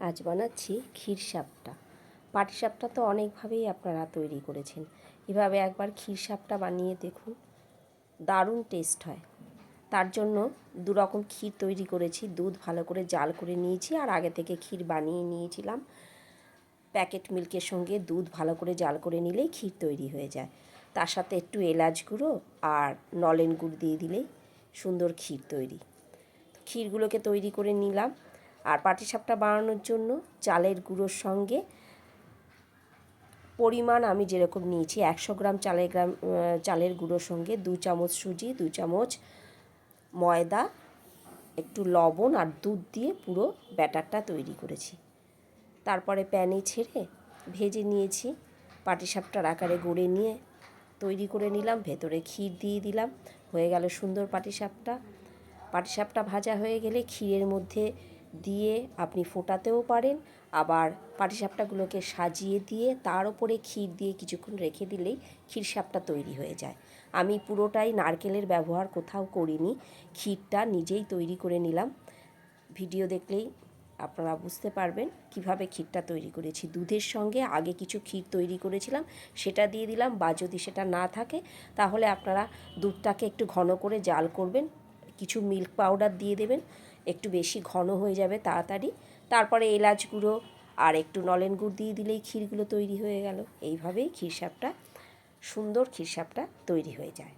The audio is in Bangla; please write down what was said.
আজ বানাচ্ছি ক্ষীর সাপটা। পাটিসাপটা তো অনেকভাবেই আপনারা তৈরি করেছেন। এভাবে একবার ক্ষীর সাপটা বানিয়ে দেখুন, দারুণ টেস্ট হয়। তার জন্য দু রকম ক্ষীর তৈরি করেছি, দুধ ভালো করে জাল করে নিয়েছি আর আগে থেকে ক্ষীর বানিয়ে নিয়েছিলাম। প্যাকেট মিল্কের সঙ্গে দুধ ভালো করে জাল করে নিলেই ক্ষীর তৈরি হয়ে যায়। তার সাথে একটু এলাচ গুঁড়ো আর নলেন গুড় দিয়ে দিলেই সুন্দর ক্ষীর তৈরি। ক্ষীরগুলোকে তৈরি করে নিলাম। আর পাটিসাপটা বানানোর জন্য চালের গুঁড়োর সঙ্গে পরিমাণ আমি যেরকম নিয়েছি, একশো গ্রাম চালের গ্রাম চালের গুঁড়োর সঙ্গে দু চামচ সুজি, দু চামচ ময়দা, একটু লবণ আর দুধ দিয়ে পুরো ব্যাটারটা তৈরি করেছি। তারপরে প্যানে ছেড়ে ভেজে নিয়েছি পাটিসাপটার আকারে গড়ে নিয়ে তৈরি করে নিলাম, ভেতরে ক্ষীর দিয়ে দিলাম, হয়ে গেল সুন্দর পাটিসাপটা। পাটিসাপটা ভাজা হয়ে গেলে ক্ষীরের মধ্যে দিয়ে আপনি ফোটাতেও পারেন। আবার পাটিসাপটাগুলোকে সাজিয়ে দিয়ে তার উপরে ক্ষীর দিয়ে কিছুক্ষণ রেখে দিলেই ক্ষীর সাপটা তৈরি হয়ে যায়। আমি পুরোটাই নারকেলের ব্যবহার কোথাও করিনি। ক্ষীরটা নিজেই তৈরি করে নিলাম। ভিডিও দেখলেই আপনারা বুঝতে পারবেন কীভাবে ক্ষীরটা তৈরি করেছি। দুধের সঙ্গে আগে কিছু ক্ষীর তৈরি করেছিলাম, সেটা দিয়ে দিলাম। বা যদি সেটা না থাকে, তাহলে আপনারা দুধটাকে একটু ঘন করে জাল করবেন। কিছু মিল্ক পাউডার দিয়ে দেবেন। একটু বেশি ঘন হয়ে যাবে তাড়াতাড়ি। তারপরে এলাচ গুঁড়ো আর একটু নলেন গুড় দিয়ে দিলেই ক্ষীরগুলো তৈরি হয়ে গেল। এইভাবেই ক্ষীরসাপটা সুন্দর ক্ষীরসাপটা তৈরি হয়ে যায়।